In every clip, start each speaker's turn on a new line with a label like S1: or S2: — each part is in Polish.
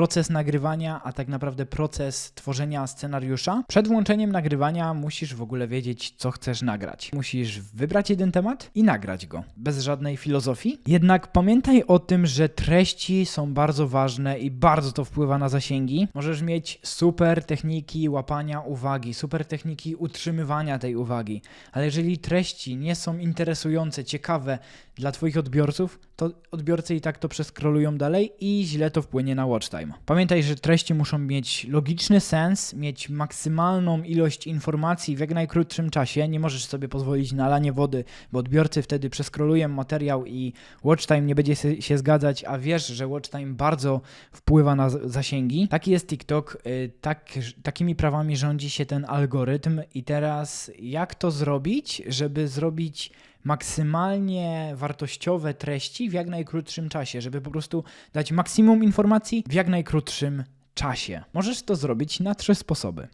S1: proces nagrywania, a tak naprawdę proces tworzenia scenariusza. Przed włączeniem nagrywania musisz w ogóle wiedzieć, co chcesz nagrać. Musisz wybrać jeden temat i nagrać go, bez żadnej filozofii. Jednak pamiętaj o tym, że treści są bardzo ważne i bardzo to wpływa na zasięgi. Możesz mieć super techniki łapania uwagi, super techniki utrzymywania tej uwagi, ale jeżeli treści nie są interesujące, ciekawe dla Twoich odbiorców, to odbiorcy i tak to przeskrolują dalej i źle to wpłynie na watch time. Pamiętaj, że treści muszą mieć logiczny sens, mieć maksymalną ilość informacji w jak najkrótszym czasie. Nie możesz sobie pozwolić na lanie wody, bo odbiorcy wtedy przeskrolują materiał i watch time nie będzie się, zgadzać, a wiesz, że watch time bardzo wpływa na zasięgi. Taki jest TikTok, y, tak, takimi prawami rządzi się ten algorytm i teraz jak to zrobić, żeby zrobić maksymalnie wartościowe treści w jak najkrótszym czasie, żeby po prostu dać maksimum informacji w jak najkrótszym czasie. Możesz to zrobić na trzy sposoby.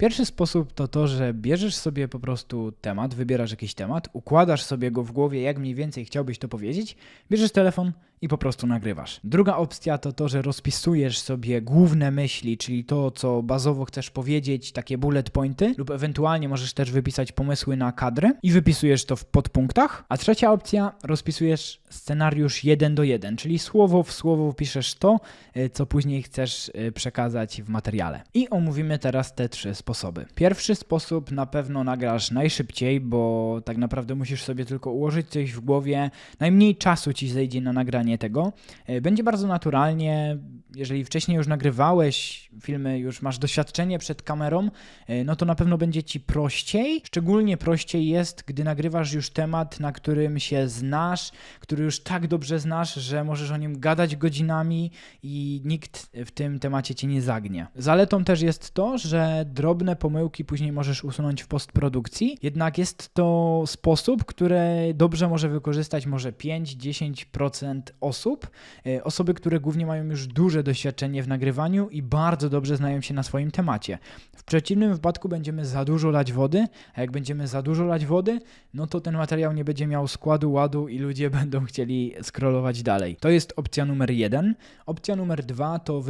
S1: Pierwszy sposób to to, że bierzesz sobie po prostu temat, wybierasz jakiś temat, układasz sobie go w głowie, jak mniej więcej chciałbyś to powiedzieć, bierzesz telefon i po prostu nagrywasz. Druga opcja to to, że rozpisujesz sobie główne myśli, czyli to, co bazowo chcesz powiedzieć, takie bullet pointy, lub ewentualnie możesz też wypisać pomysły na kadry i wypisujesz to w podpunktach. A trzecia opcja, rozpisujesz scenariusz jeden do jeden, czyli słowo w słowo piszesz to, y, co później chcesz y, przekazać w materiale. I omówimy teraz te trzy sposoby. Pierwszy sposób na pewno nagrasz najszybciej, bo tak naprawdę musisz sobie tylko ułożyć coś w głowie. Najmniej czasu ci zejdzie na nagranie tego. Y, Będzie bardzo naturalnie. Jeżeli wcześniej już nagrywałeś filmy, już masz doświadczenie przed kamerą, y, no to na pewno będzie ci prościej. Szczególnie prościej jest, gdy nagrywasz już temat, na którym się znasz, który już tak dobrze znasz, że możesz o nim gadać godzinami i nikt w tym temacie cię nie zagnie. Zaletą też jest to, że drobne pomyłki później możesz usunąć w postprodukcji, jednak jest to sposób, który dobrze może wykorzystać może 5-10% osób. E, Osoby, które głównie mają już duże doświadczenie w nagrywaniu i bardzo dobrze znają się na swoim temacie. W przeciwnym wypadku będziemy za dużo lać wody, a jak będziemy za dużo lać wody, no to ten materiał nie będzie miał składu, ładu i ludzie będą chcieli scrollować dalej. To jest opcja numer jeden. Opcja numer dwa to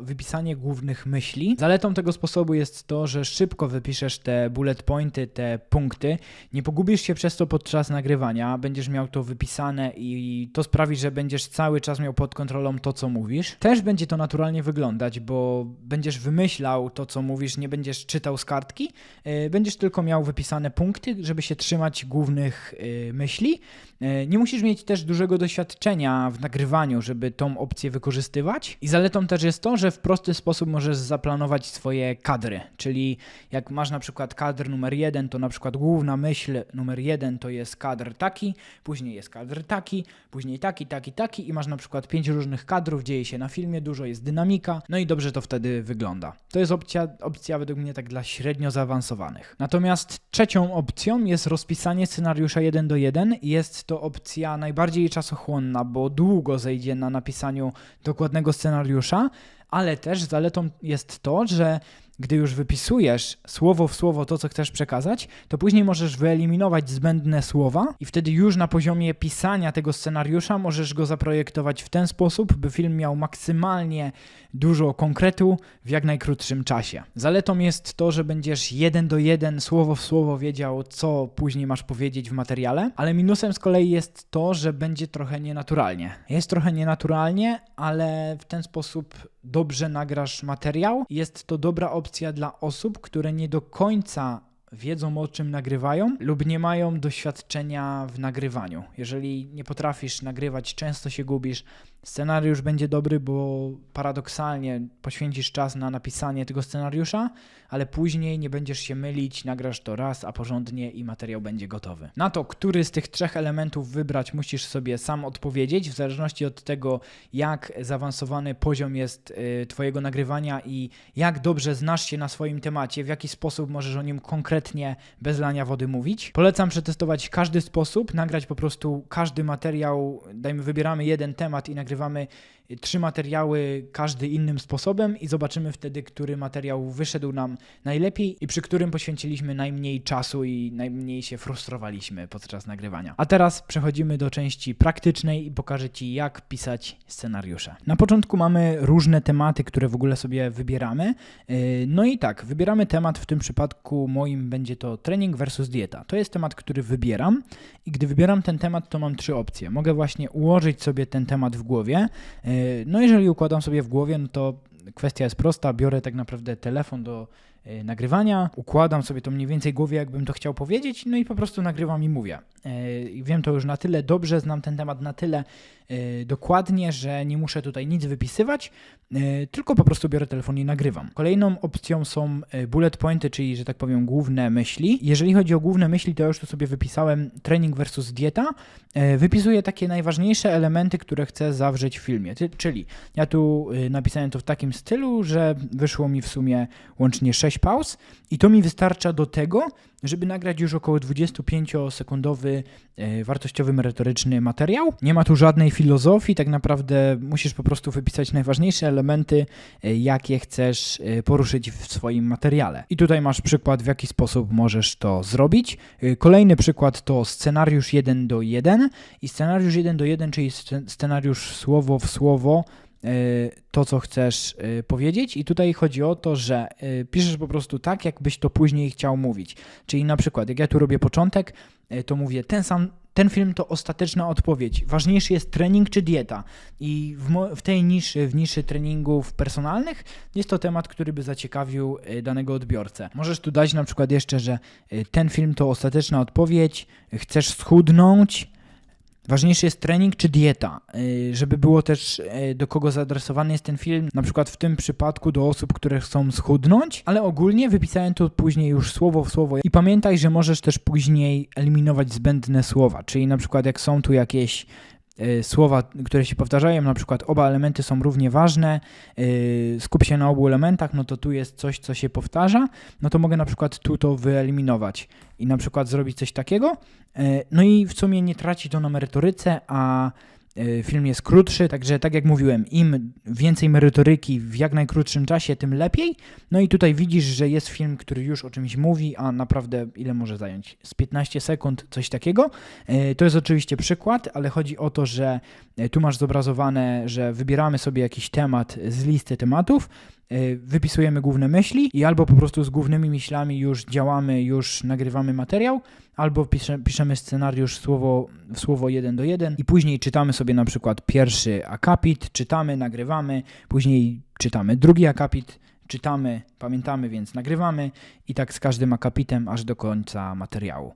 S1: wypisanie głównych myśli. Zaletą tego sposobu jest to, że szybko wypiszesz te bullet pointy, te punkty. Nie pogubisz się przez to podczas nagrywania, będziesz miał to wypisane i to sprawi, że będziesz cały czas miał pod kontrolą to, co mówisz. Też będzie to naturalnie wyglądać, bo będziesz wymyślał to, co mówisz, nie będziesz czytał z kartki, yy, będziesz tylko miał wypisane punkty, żeby się trzymać głównych yy, myśli. Yy, Nie musisz mieć też dużego doświadczenia w nagrywaniu, żeby tą opcję wykorzystywać. I zaletą też jest to, że w prosty sposób możesz zaplanować swoje kadry. Czyli jak masz na przykład kadr numer jeden, to na przykład główna myśl numer jeden to jest kadr taki, później jest kadr taki, później taki, taki, taki i masz na przykład pięć różnych kadrów, dzieje się na filmie, dużo jest dynamika, no i dobrze to wtedy wygląda. To jest opcja, opcja według mnie tak dla średnio zaawansowanych. Natomiast trzecią opcją jest rozpisanie scenariusza 1 do 1 i jest to opcja najbardziej czasochłonna, bo długo zejdzie na napisaniu dokładnego scenariusza, ale też zaletą jest to, że gdy już wypisujesz słowo w słowo to, co chcesz przekazać, to później możesz wyeliminować zbędne słowa i wtedy już na poziomie pisania tego scenariusza możesz go zaprojektować w ten sposób, by film miał maksymalnie dużo konkretu w jak najkrótszym czasie. Zaletą jest to, że będziesz jeden do jeden, słowo w słowo wiedział, co później masz powiedzieć w materiale, ale minusem z kolei jest to, że będzie trochę nienaturalnie. Jest trochę nienaturalnie, ale w ten sposób dobrze nagrasz materiał. Jest to dobra opcja dla osób, które nie do końca wiedzą o czym nagrywają lub nie mają doświadczenia w nagrywaniu. Jeżeli nie potrafisz nagrywać, często się gubisz. Scenariusz będzie dobry, bo paradoksalnie poświęcisz czas na napisanie tego scenariusza, ale później nie będziesz się mylić, nagrasz to raz, a porządnie i materiał będzie gotowy. Na to, który z tych trzech elementów wybrać, musisz sobie sam odpowiedzieć, w zależności od tego, jak zaawansowany poziom jest y, Twojego nagrywania i jak dobrze znasz się na swoim temacie, w jaki sposób możesz o nim konkretnie, bez lania wody mówić. Polecam przetestować każdy sposób, nagrać po prostu każdy materiał, dajmy, wybieramy jeden temat i nagrywamy y, trzy materiały, każdy innym sposobem i zobaczymy wtedy, który materiał wyszedł nam najlepiej i przy którym poświęciliśmy najmniej czasu i najmniej się frustrowaliśmy podczas nagrywania. A teraz przechodzimy do części praktycznej i pokażę Ci, jak pisać scenariusze. Na początku mamy różne tematy, które w ogóle sobie wybieramy. Yy, No i tak, wybieramy temat, w tym przypadku moim będzie to trening versus dieta. To jest temat, który wybieram i gdy wybieram ten temat, to mam trzy opcje. Mogę właśnie ułożyć sobie ten temat w głowie. Yy, No jeżeli układam sobie w głowie, no to kwestia jest prosta. Biorę tak naprawdę telefon do nagrywania, układam sobie to mniej więcej głowie, jakbym to chciał powiedzieć, no i po prostu nagrywam i mówię. I Wiem to już na tyle dobrze, znam ten temat na tyle yy, dokładnie, że nie muszę tutaj nic wypisywać, tylko po prostu biorę telefon i nagrywam. Kolejną opcją są bullet pointy, czyli, że tak powiem, główne myśli. Jeżeli chodzi o główne myśli, to już tu sobie wypisałem trening versus dieta. Wypisuję takie najważniejsze elementy, które chcę zawrzeć w filmie. Czyli ja tu napisałem to w takim stylu, że wyszło mi w sumie łącznie 6 pauz i to mi wystarcza do tego, żeby nagrać już około 25-sekundowy e, wartościowy, merytoryczny materiał. Nie ma tu żadnej filozofii, tak naprawdę musisz po prostu wypisać najważniejsze elementy, e, jakie chcesz e, poruszyć w swoim materiale. I tutaj masz przykład, w jaki sposób możesz to zrobić. Kolejny przykład to scenariusz 1 do 1 i scenariusz 1 do 1, czyli sce- scenariusz słowo w słowo, to, co chcesz e, powiedzieć, i tutaj chodzi o to, że e, piszesz po prostu tak, jakbyś to później chciał mówić. Czyli na przykład, jak ja tu robię początek, to mówię ten sam. Ten film to ostateczna odpowiedź. Ważniejszy jest trening czy dieta. I w, w tej niszy, w niszy treningów personalnych, jest to temat, który by zaciekawił danego odbiorcę. Możesz tu dać na przykład jeszcze, że ten film to ostateczna odpowiedź, chcesz schudnąć, Ważniejszy jest trening czy dieta, Yy, żeby było też yy, do kogo zaadresowany jest ten film, na przykład w tym przypadku do osób, które chcą schudnąć, ale ogólnie wypisałem to później już słowo w słowo i pamiętaj, że możesz też później eliminować zbędne słowa, czyli na przykład jak są tu jakieś słowa, które się powtarzają, na przykład oba elementy są równie ważne, yy, skup się na obu elementach, no to tu jest coś, co się powtarza, no to mogę na przykład tu to wyeliminować i na przykład zrobić coś takiego, E, No i w sumie nie traci to na merytoryce, a e, film jest krótszy, także tak jak mówiłem, im więcej merytoryki w jak najkrótszym czasie, tym lepiej. No i tutaj widzisz, że jest film, który już o czymś mówi, a naprawdę ile może zająć? Z 15 sekund, coś takiego. E, To jest oczywiście przykład, ale chodzi o to, że e, tu masz zobrazowane, że wybieramy sobie jakiś temat z listy tematów, e, wypisujemy główne myśli i albo po prostu z głównymi myślami już działamy, już nagrywamy materiał, albo pisze, piszemy scenariusz słowo w słowo 1 do 1 i później czytamy sobie na przykład pierwszy akapit, czytamy, nagrywamy, później czytamy drugi akapit, czytamy, pamiętamy, więc nagrywamy i tak z każdym akapitem aż do końca materiału.